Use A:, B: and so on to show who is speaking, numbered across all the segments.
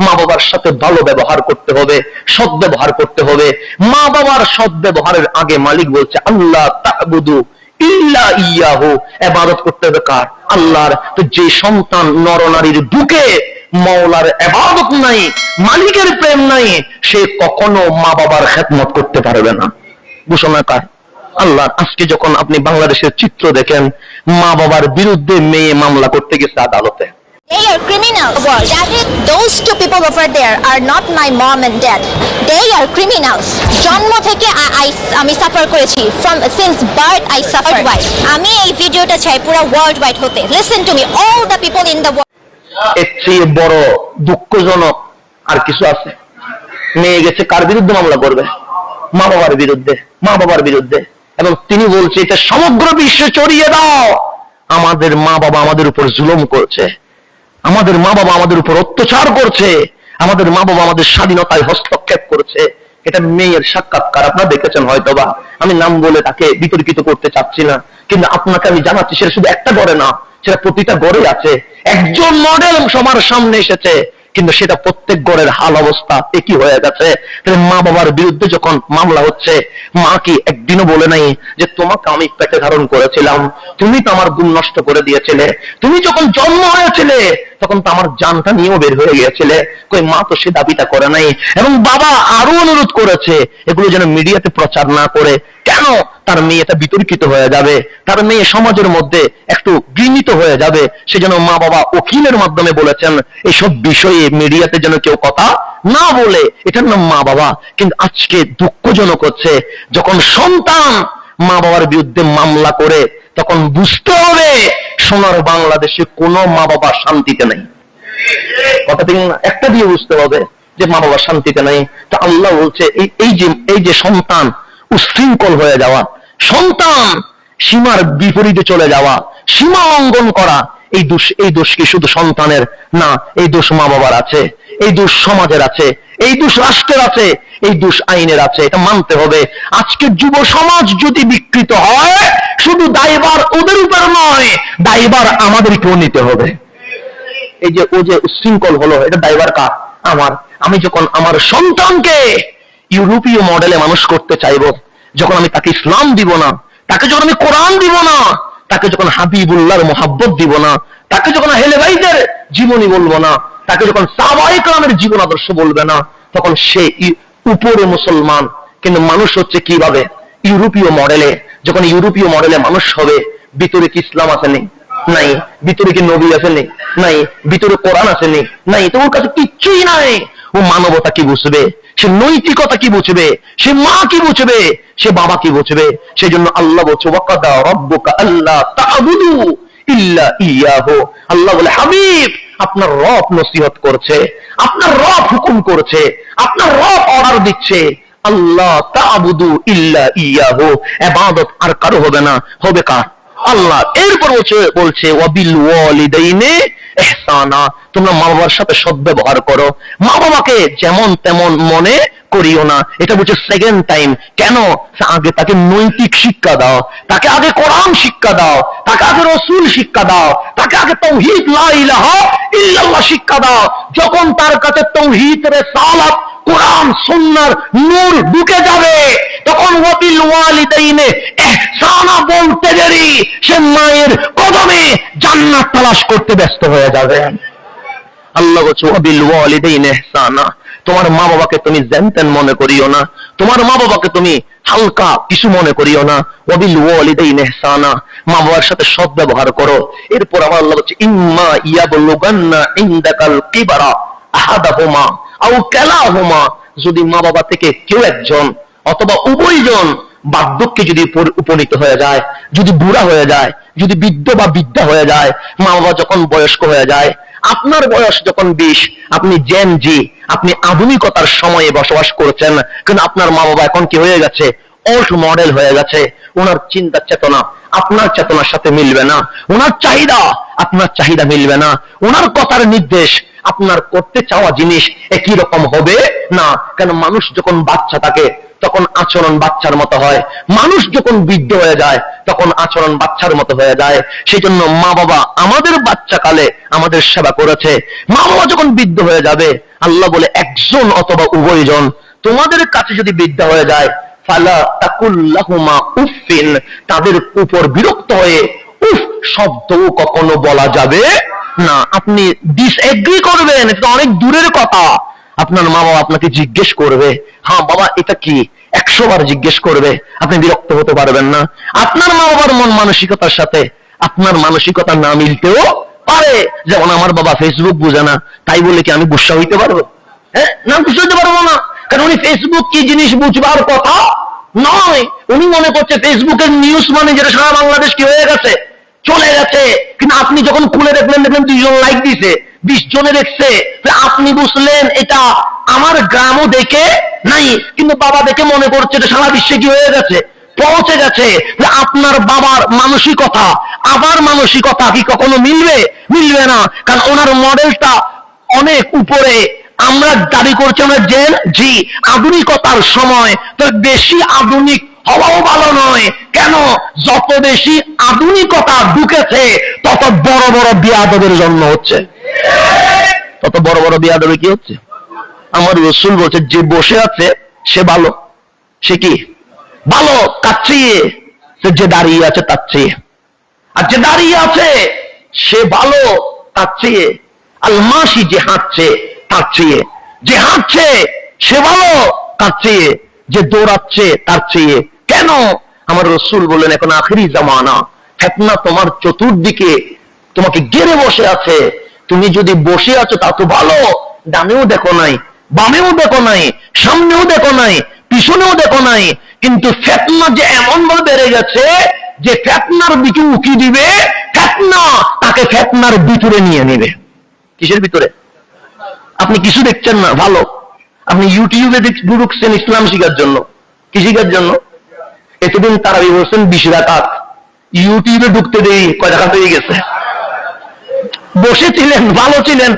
A: মা বাবার সাথে ভালো ব্যবহার করতে হবে, সৎ ব্যবহার করতে হবে। মা বাবার সৎ ব্যবহারের আগে মালিক বলছে, আল্লাহ তা'বুদু ইল্লা ইয়াহু। ইবাদত করতে হবে কার? আল্লাহর। যে সন্তান নরনারীর বুকে মওলার ইবাদত নাই, মালিকের প্রেম নাই, সে কখনো মা বাবার খেদমত করতে পারবে না। ঘোষণা কার? আল্লাহ আজকে যখন আপনি বাংলাদেশের চিত্র দেখেন মা বাবার বিরুদ্ধে মেয়ে মামলা করতে গেছে আদালতে।
B: They are criminals. That is, those two people over there are not my mom and dad. They are criminals. জন্ম থেকে আমি সাফার করেছি. From since birth I suffered why আমি এই ভিডিওটা চাই পুরো ওয়ার্ল্ড ওয়াইড হতে listen to me all the people in the
A: এর চেয়ে বড় দুঃখজনক আর কিছু আছে। মেয়ে গেছে কার বিরুদ্ধে মামলা করবে? মা বাবার বিরুদ্ধে মা বাবার বিরুদ্ধে। এবং তিনি বলছে এটা সমগ্র বিশ্বে ছড়িয়ে দাও। আমাদের মা বাবা আমাদের উপর জুলুম করছে। আমাদের মা বাবা আমাদের উপর অত্যাচার করছে। আমাদের মা বাবা আমাদের স্বাধীনতায় হস্তক্ষেপ করছে। এটা মেয়ের সাক্ষাৎকার, আপনারা দেখেছেন হয়তোবা। আমি নাম বলে তাকে বিতর্কিত করতে চাচ্ছি না। কিন্তু আপনাকে আমি জানাচ্ছি, সেটা শুধু একটা গড়ে না, সেটা প্রতিটা গড়ে আছে। একজন মডেল সবার সামনে এসেছে। কিন্তু সেটা প্রত্যেক গড়ের হাল অবস্থা একই হয়ে গেছে। মা বাবার বিরুদ্ধে যখন মামলা হচ্ছে, মা কি একদিনও বলে নাই যে, তোমাকে আমি পেটে ধারণ করেছিলাম, তুমি তো আমার গুণ নষ্ট করে দিয়েছিলে, তুমি যখন জন্ম হয়েছিলে, তখন তো আমার জানটা নিয়েও বের হয়ে গিয়েছিলে। কই, মা তো সে দাবিটা করে নাই। এবং বাবা আরও অনুরোধ করেছে, এগুলো যেন মিডিয়াতে প্রচার না করে। কেন তার মেয়েটা বিতর্কিত হয়ে যাবে? তার মেয়ে সমাজের মধ্যে একটু ঘৃণিত হয়ে যাবে। সেজন্য মা বাবা উকিলের মাধ্যমে বলেছেন এইসব বিষয়ে মিডিয়াতে যেন কেউ কথা না বলে। এটার নাম মা বাবা কিন্তু আজকে দুঃখজনক হচ্ছে, যখন সন্তান মা বাবার বিরুদ্ধে মামলা করে, তখন বুঝতে হবে সোনার বাংলাদেশে কোনো মা বাবা শান্তিতে নেই। কথা ঠিক না? একটা দিয়ে বুঝতে হবে যে মা বাবা শান্তিতে নাই। তো আল্লাহ বলছে এই যে এই যে সন্তান উশৃঙ্খল হয়ে যাওয়া, সন্তান সীমার বিপরীতে চলে যাওয়া, সীমা লঙ্ঘন করা, এই দোষ এই দোষ কি শুধু সন্তানের? না, এই দোষ মা বাবার আছে, এই দোষ সমাজের আছে, এই দোষ রাষ্ট্রের আছে, এই দোষ আইনের আছে, এটা মানতে হবে। আজকে যুব সমাজ যদি বিকৃত হয়, শুধু দায়বার ওদের উপর নয় দায়বার আমাদেরকেও নিতে হবে। এই যে ও যে উশৃঙ্খল হলো, এটা ড্রাইভার কার? আমার। আমি যখন আমার সন্তানকে ইউরোপীয় মডেলে মানুষ করতে চাইব যখন আমি তাকে ইসলাম দিব না, তাকে যখন আমি কোরআন দিব না, তাকে যখন হাবিবুল্লাহর মোহাব্বত দিব না, তাকে যখন হেলে ভাইদের জীবনী বলব না, তাকে যখন সাবাই কালামের জীবন আদর্শ বলবে না, তখন সে উপরে মুসলমান। কিন্তু মানুষ হচ্ছে কীভাবে? ইউরোপীয় মডেলে। যখন ইউরোপীয় মডেলে মানুষ হবে, ভিতরে কি ইসলাম আছে নেই? নাই। ভিতরে কি নবী আছে নেই? নাই। ভিতরে কোরআন আছে নেই? নাই। তো ওর কাছে কিচ্ছুই নাই। ও মানবতা কি বুঝবে? সে নৈতিকতা কি বুঝবে? সে মা কি বুঝবে? সে বাবা কি বুঝবে? সেই জন্য আল্লাহ বলছে, ওয়াকাদা রব্বুকা আল্লাহ তা'বুদু ইল্লা ইয়াহু। আল্লাহ বলে, হাবিব, আপনার রব নসিহত করছে, আপনার রব হুকুম করছে, আপনার রব অর্ডার দিচ্ছে। আল্লাহ তা'বুদু ইল্লা ইয়াহু। ইবাদত আর কারও হবে না। হবে কার? আল্লাহ। এরপর বলছে তোমরা মা বাবার সাথে সদ্ব্যবহার করো। মা বাবাকে যেমন তেমন মনে করিও না। এটা বলছে সেকেন্ড টাইম কেন? আগে তাকে নৈতিক শিক্ষা দাও। তাকে আগে কোরআন শিক্ষা দাও। তাকে আগে রসুল শিক্ষা দাও। তাকে আগে তৌহিদ, লা ইল্লাল্লাহ শিক্ষা দাও। যখন তার কাছে তৌহিদ, রেসালাত, কোরআন, সুন্নার নূর ঢুকে যাবে তখন ওয়াবিল ওয়ালিদাইনে ইহসানা বলতে দেরি সে মায়ের কদমে জান্নাত তালাশ করতে ব্যস্ত হয়ে যাবে। আল্লাহ বলছে, ওয়াবিল ওয়ালিদাইনে ইহসানা তোমার মা বাবাকে তুমি জানতেন মনে করিও না, তোমার মা বাবাকে তুমি হালকা কিছু মনে করিও না। ওয়াবিল ওয়ালিদাইনে ইহসানা মা বাবার সাথে সৎ ব্যবহার করো। এরপর আমার আল্লাহ বলছে, ইম্মা ইয়াবলুগান্না ইনদাকাল কিবারা আহাদাহুমা আও কালাহুমা। যদি মা বাবা থেকে কেউ একজন অথবা উভয়জন বার্ধক্যে যদি উপনীত হয়ে যায়, যদি বুড়া হয়ে যায়, যদি বৃদ্ধ বা বিদ্যা হয়ে যায় মা বাবা যখন বয়স্ক হয়ে যায়, আপনার বয়স যখন বিশ, আপনি জেন জি আপনি আধুনিকতার সময়ে বসবাস করছেন, কিন্তু আপনার মা বাবা এখন কি হয়ে গেছে? ওল্ড মডেল হয়ে গেছে। ওনার চিন্তা চেতনা আপনার চেতনার সাথে মিলবে না। ওনার চাহিদা আপনার চাহিদা মিলবে না। ওনার কথার নির্দেশ আপনার করতে চাওয়া জিনিস একই রকম হবে? না, কেন মানুষ যখন বাচ্চা থাকে, তখন আচরণ বাচ্চার মতো হয়। মানুষ যখন বৃদ্ধ হয়ে যায়, তখন আচরণ বাচ্চার মতো হয়ে যায়। সেই জন্য মা বাবা আমাদের বাচ্চাকালে আমাদের সেবা করেছে। মা বাবা যখন বৃদ্ধ হয়ে যাবে, আল্লাহ বলে, একজন অথবা উভয়জন তোমাদের কাছে যদি বিদ্যা হয়ে যায়, ফালা তাকুল্লাহুমা উফিন তাদের উপর বিরক্ত হয়ে উফ শব্দও কখনো বলা যাবে না। আপনি ডিসএগ্রি করবেন, এটা অনেক দূরের কথা। আপনার মা বাবা আপনাকে জিজ্ঞেস করবে হ্যাঁ বাবা, এটা কি? একশো বার জিজ্ঞেস করবে, আপনি বিরক্ত হতে পারবেন না। আপনার মা বাবার মন মানসিকতার সাথে, আপনার মানসিকতা না মিলতেও পারে। যেমন আমার বাবা ফেসবুক বুঝে না, তাই বলে কি আমি গুসা হইতে পারব? হ্যাঁ না, গুসা হইতে পারব না। কারণ উনি ফেসবুক কি জিনিস বুঝবার কথা নয়। উনি মনে করছে ফেসবুকের নিউজ মানে যেটা সারা বাংলাদেশ কি হয়ে গেছে। চলে গেছে। কিন্তু আপনি যখন খুলে দেখলেন দেখলেন দুইজন লাইক দিছে, বিশ জনে দেখছে আপনি বুঝলেন এটা আমার গ্রামও দেখে নাই, কিন্তু বাবা দেখে মনে করছে এটা সারা বিশ্বে কি হয়ে গেছে, পৌঁছে গেছে আপনার বাবার মানসিকতা আবার মানসিকতা কি কখনো মিলবে? মিলবে না, কারণ ওনার মডেলটা অনেক উপরে। আমরা দাবি করছি আমরা জেন জি আধুনিকতার সময়, তো বেশি আধুনিক হওয়াও ভালো নয়। কেন? যত বেশি আধুনিকতা ঢুকেছে, তত বড় বড় বিয়াদবের জন্ম হচ্ছে। তত বড় বড় বিয়াদবে কি হচ্ছে? আমার রসুল বলছে, যে বসে আছে, সে ভালো। সে কি? ভালো কার চেয়ে। যে দাঁড়িয়ে আছে, তার চেয়ে। আর যে দাঁড়িয়ে আছে, সে ভালো, তার চেয়ে। আলমাসি যে হাঁটছে, তার চেয়ে। যে হাঁটছে, সে ভালো, তার চেয়ে। যে দৌড়াচ্ছে, তার চেয়ে। কেন? আমার রসুল বললেন, এখন আখেরি জামানা, ফেতনা তোমার চতুর্দিকে তোমাকে গেড়ে বসে আছে। তুমি যদি বসে আছো, তা তো ভালো। ডানেও দেখো নাই, বামেও দেখো নাই, সামনেও দেখো নাই, পিছনেও দেখো নাই। কিন্তু ফেতনা যে এমন ভাবে বেড়ে গেছে, যে ফেতনার দিকে উকি দিবে, ফেতনা তাকে ফেতনার ভিতরে নিয়ে নেবে। কিসের ভিতরে? আপনি কিছু দেখছেন না, ভালো। আপনি ইউটিউবে ঢুকছেন ইসলাম শিখার জন্য। কি শিখার জন্য? এতদিন তারা বলছেন বিশ রাকাত ইউটিউবে ঢুকতে দেরি কয় রাকাত হয়ে গেছে। বসেছিলেন ভালো ছিলেন।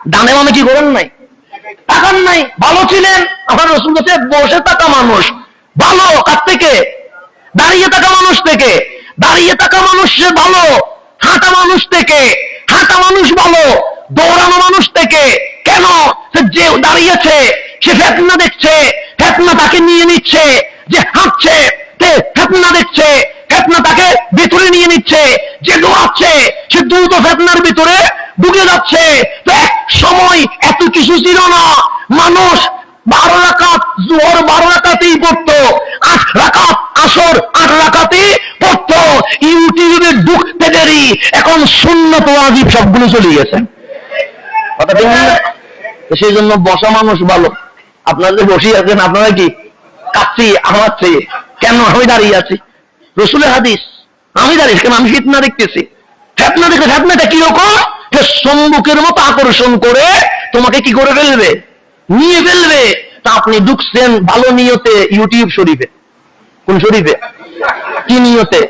A: ডানে মানে কি করেন নাই? তাকান নাই, ভালো ছিলেন। আমার রসুল কাছে বসে থাকা মানুষ, ভালো কার থেকে। দাঁড়িয়ে থাকা মানুষ থেকে। দাঁড়িয়ে থাকা মানুষ ভালো, হাঁটা মানুষ থেকে। হাঁটা মানুষ ভালো, দৌড়ানো মানুষ থেকে। কেন? সে যে দাঁড়িয়েছে, সে ফেতনা দেখছে, ফেতনা তাকে নিয়ে নিচ্ছে, যে হাঁটছে। সে ফেতনা দেখছে? ফেতনা তাকে ভিতরে নিয়ে নিচ্ছে। যে দৌড়াচ্ছে, সে দ্রুত ফেতনার ভিতরে ঢুকে যাচ্ছে। তো এক সময় এত কিছু ছিল না। মানুষ বারো রাকাত জোহর বারো রাকাতেই পড়তো, আট রাকাত আসর, আট রাকাতেই পড়তো। ইউটিউবে ঢুকতে দেরি, এখন শূন্য তো আজিব সবগুলো চলে গেছে। সেই জন্য বসা মানুষ ভালো। আপনারা যে বসে আছেন, আপনারা কি? কাচ্ছি আমার চেয়ে কেন আমি দাঁড়িয়ে আছি? রসুলের হাদিস, আমি দাঁড়িয়ে কেন আমি ফিতনা দেখতেছি। ফেতনা দেখে ফেতনাটা কীরকম সম্মুখের মতো আকর্ষণ করে তোমাকে কি করে ফেলবে? নিয়ে ফেলবে। তা আপনি ঢুকছেন ভালো নিয়তে ইউটিউব শরীফে। কোন শরীফে? কি নিয়তে?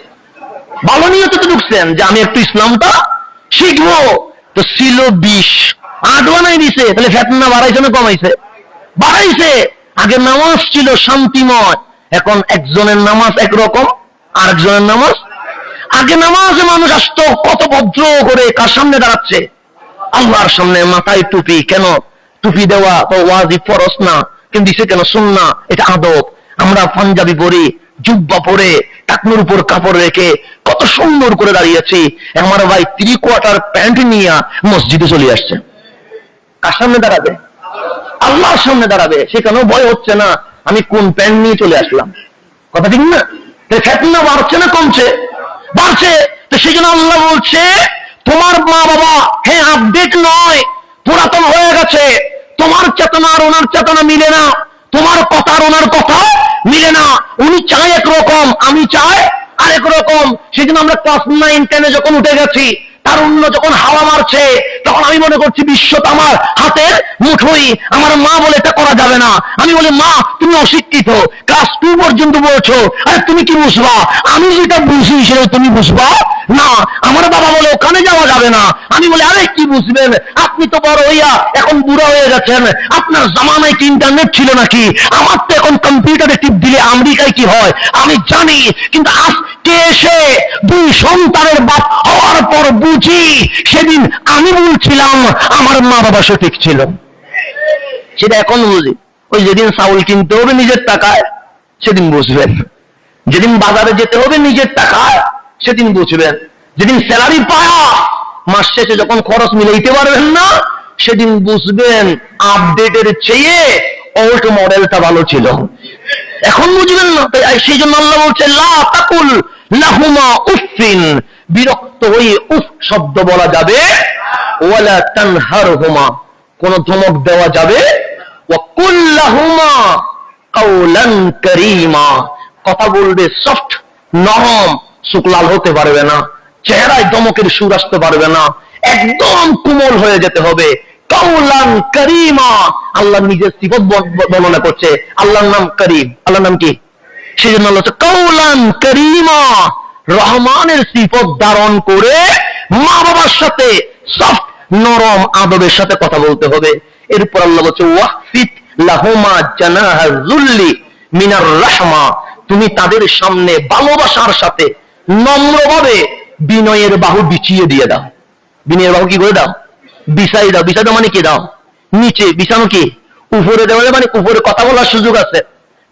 A: ভালো নিয়তে তো ঢুকছেন যে আমি একটু ইসলামটা শিখব। তো ছিল বিষ। আট বানাই দিছে, তাহলে ফেতনা বাড়াইছে না কমাইছে? বাড়াইছে। আগে নামাজ ছিল শান্তিময়। এখন একজনের নামাজ একরকম, আরেকজনের নামাজ। আগে নামাজে মানুষ আসতো, কত ভদ্র করে কার সামনে দাঁড়াচ্ছে? আল্লাহর সামনে মাথায় টুপি, কেন? টুপি দেওয়া তো ওয়াজি ফরস না, কিন্তু দিছে কেন শুননা এটা আদব। আমরা পাঞ্জাবি পরি, জুব্বা পরে, টাকনুর উপর কাপড় রেখে কত সুন্দর করে দাঁড়িয়েছি আমার ভাই থ্রি কোয়ার্টার প্যান্ট নিয়ে মসজিদে চলে আসছে। কার সামনে দাঁড়াবে? আল্লাহর সামনে দাঁড়াবে। সেখানেও ভয় হচ্ছে না। আমি কোন প্যান্ট নিয়ে চলে আসলাম? কথা ঠিক না? ফেতনা বাড়ছে না কমছে? বাড়ছে। তো সেই জন্য আল্লাহ বলছে, তোমার মা বাবা হ্যাঁ আপডেট নয়, পুরাতন হয়ে গেছে। তোমার চেতনা আর ওনার চেতনা মিলে না। তোমার কথা আর ওনার কথা মিলে না। উনি চায় একরকম, আমি চাই আরেক রকম। সেজন্য আমরা ক্লাস নাইন, টেনে যখন উঠে গেছি তার অন্য যখন হাওয়া মারছে, তখন আমি মনে করছি বিশ্ব তো আমার হাতের মুঠোই আমার মা বলে এটা করা যাবে না। আমি বলি, মা, তুমি অশিক্ষিত। ক্লাস টু পর্যন্ত বলছো আরে তুমি কি বুঝবা? আমি যেটা বুঝি সেটা তুমি বুঝবা? না, আমার বাবা বলে ওখানে যাওয়া যাবে না। আমি বলি, আরে কি বুঝবেন? আপনি তো বড় হইয়া এখন বুড়া হয়ে গেছেন। আপনার জামানায় কি ইন্টারনেট ছিল নাকি? আমার তো এখন কম্পিউটারে টিপ দিলে আমেরিকায় কি হয়? আমি জানি, কিন্তু আজকে এসে দুই সন্তানের বাপ হওয়ার পর বুঝি সেদিন আমি বলছিলাম আমার মা বাবা সঠিক ছিল। সেটা এখন বুঝি। ওই যেদিন চাউল কিনতে হবে নিজের টাকায়, সেদিন বুঝবেন। যেদিন বাজারে যেতে হবে নিজের টাকায়, সেদিন বুঝবেন। যেদিন স্যালারি পায়া, মাস শেষে যখন খরচ মিলাইতে পারবেন না, সেদিন বুঝবেন আপডেটের চেয়ে ওল্ড মডেলটা ভালো ছিল। এখন বুঝবেন না, তাই সেই জন্য আল্লাহ বলছে, লা তাকুল লাহুমা উফিন বিরক্ত হয়ে উফ শব্দ বলা যাবে, ওয়ালা তানহারহুমা। কোন ধমক দেওয়া যাবে ওয়াকুল্লাহুমা কাউলান করিমা। কথা বলবে সফট নরম শুক্লাল হতে পারবে না, চেহারায় দমকের সুর আসতে পারবে না, একদম কোমল হয়ে যেতে হবে। কাউলান করিমা। আল্লাহ নিজের সিফত বর্ণনা করছে। আল্লাহর নাম করিম। আল্লাহর নাম কি? সেই জন্য আল্লাহ কাউলান করিমা। রহমানের সিফত ধারণ করে মা বাবার সাথে সফট নরম আদবের সাথে কথা বলতে হবে। এরপর আল্লাহ বলছে লাহুমা মিনার রাহমা। তুমি তাদের সামনে ভালোবাসার সাথে নম্রভাবে বিনয়ের বাহু বিছিয়ে দিয়ে দাও। বিনয়ের বাহু কি করে দাও? বিছাই দাও বিছাই দাও মানে কি? দাও। নিচে বিছানো কি? উপরে দেওয়া মানে উপরে কথা বলার সুযোগ আছে।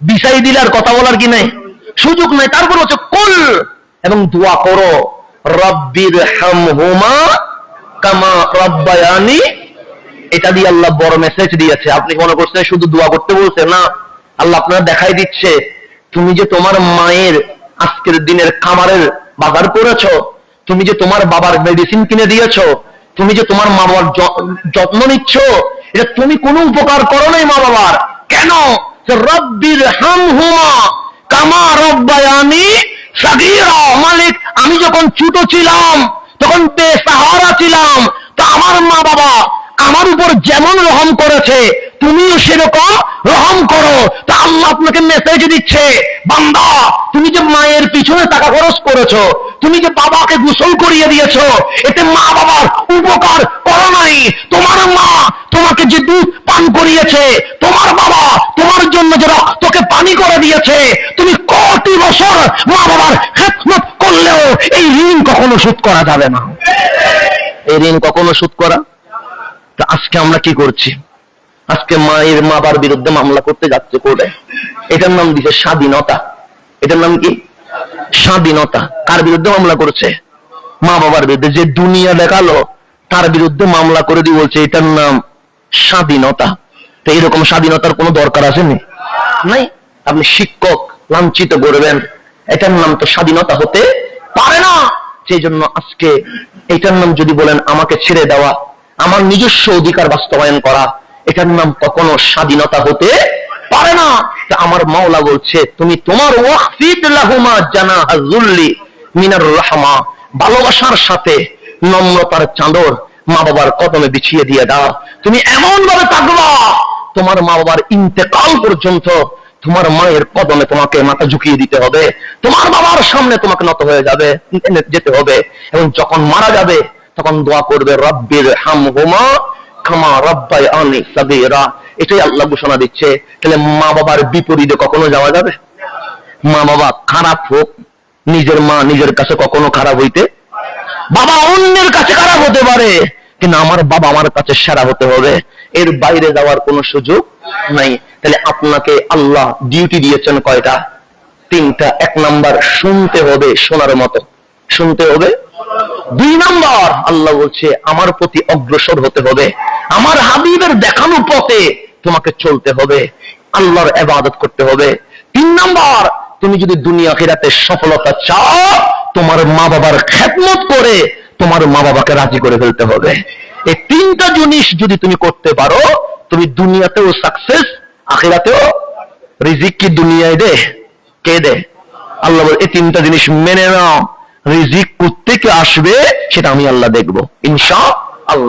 A: বিছাই দিলে আর কথা বলার কি নাই? সুযোগ নাই, তারপর হচ্ছে কুল! এবং দোয়া করো রব্বির হামহুমা কামা রব্বায়ানি। এটা দিয়ে আল্লাহ বড় মেসেজ দিয়েছে। আপনি মনে করছেন শুধু দোয়া করতে বলছে? না, আল্লাহ আপনার দেখাই দিচ্ছে, তুমি যে তোমার মায়ের আজকের দিনের খামারের বাজার করেছ, তুমি যে তোমার বাবার মেডিসিন কিনে দিয়েছ তুমি যে তোমার মা বাবার যত্ন নিচ্ছ, এটা তুমি কোনো উপকার করো নাই মা বাবার। কেন? রব্বির হাম হুমা কামা রব্বায়ানি সাগীরা। মালিক, আমি যখন ছোট ছিলাম, তখন বেসাহারা ছিলাম, তা আমার মা বাবা আমার উপর যেমন রহম করেছে, তুমিও সেরকম রহম করো। তা আল্লাহ আপনাকে মেসেজ দিচ্ছে, বান্দা, তুমি যে মায়ের পিছনে টাকা খরচ করেছ, তুমি যে বাবাকে গোসল করিয়ে দিয়েছ, এতে মা বাবার উপকার করো নাই তোমার মা তোমাকে যে দুধ করিয়েছে তোমার বাবা তোমার জন্য যে রক্তকে পানি করে দিয়েছে। তুমি কোটি বছর মা বাবার খেদমত করলেও এই ঋণ কখনো শোধ করা যাবে না। এই ঋণ কখনো শোধ করা? তা আজকে আমরা কি করছি? আজকে মায়ের, মা বাবার বিরুদ্ধে মামলা করতে যাচ্ছে কোর্টে। এটার নাম দিছে স্বাধীনতা। এটার নাম কি? স্বাধীনতা। কার বিরুদ্ধে মামলা করছে? মা বাবার বিরুদ্ধে। যে দুনিয়া দেখাল, তার বিরুদ্ধে মামলা করে দিয়ে বলছে, এটার নাম স্বাধীনতা। তো এরকম স্বাধীনতার কোনো দরকার আসেনি? নাই? আপনি শিক্ষক, লাঞ্ছিত করবেন। এটার নাম তো স্বাধীনতা হতে পারে না। সেই জন্য আজকে এটার নাম যদি বলেন, আমাকে ছেড়ে দেওয়া, আমার নিজস্ব অধিকার বাস্তবায়ন করা, এটার নাম কখনো স্বাধীনতা হতে পারে না। আমার মাওলা বলছে, তুমি তোমার মিনার রাহমা। ভালোবাসার সাথে নম্রতার চাদর মা বাবার কদমে বিছিয়ে দিয়ে দাও। তুমি এমন ভাবে থাকবা তোমার মা বাবার ইন্তেকাল পর্যন্ত তোমার মায়ের কদমে তোমাকে মাথা ঝুঁকিয়ে দিতে হবে। তোমার বাবার সামনে তোমাকে নত হয়ে যাবে যেতে হবে এবং যখন মারা যাবে, তখন দোয়া করবে, রব্বির হাম হুমা খামা রব্বাই আনি সাবিরা এটাই আল্লাহ ঘোষণা দিচ্ছে। তাহলে মা বাবার বিপরীতে কখনো যাওয়া যাবে? মা বাবা খারাপ হোক, নিজের মা নিজের কাছে কখনো খারাপ হইতে বাবা অন্যের কাছে খারাপ হতে পারে, কিন্তু আমার বাবা আমার কাছে সেরা হতে হবে। এর বাইরে যাওয়ার কোনো সুযোগ নাই। তাহলে আপনাকে আল্লাহ ডিউটি দিয়েছেন কয়টা? তিনটা। এক নাম্বার, শুনতে হবে শোনার মতো। শুনতে হবে। দুই নাম্বার, আল্লাহ বলছে, আমার প্রতি অগ্রসর হতে হবে। আমার হাবিবের দেখানো পথে তোমাকে চলতে হবে। আল্লাহর এবাদত করতে হবে। তিন নাম্বার, তুমি যদি দুনিয়া ফেরাতে সফলতা চাও, তোমার মা বাবার খেদমত করে তোমার মা বাবাকে রাজি করে ফেলতে হবে। এই তিনটা জিনিস যদি তুমি করতে পারো, তুমি দুনিয়াতেও সাকসেস আখিরাতেও রিজিক কি দুনিয়ায় দে? কে দে? আল্লাহ বলে, এই তিনটা জিনিস মেনে নাও। রিজিক কোথেকে আসবে, সেটা আমি আল্লাহ দেখব। ইনশা আল্লাহ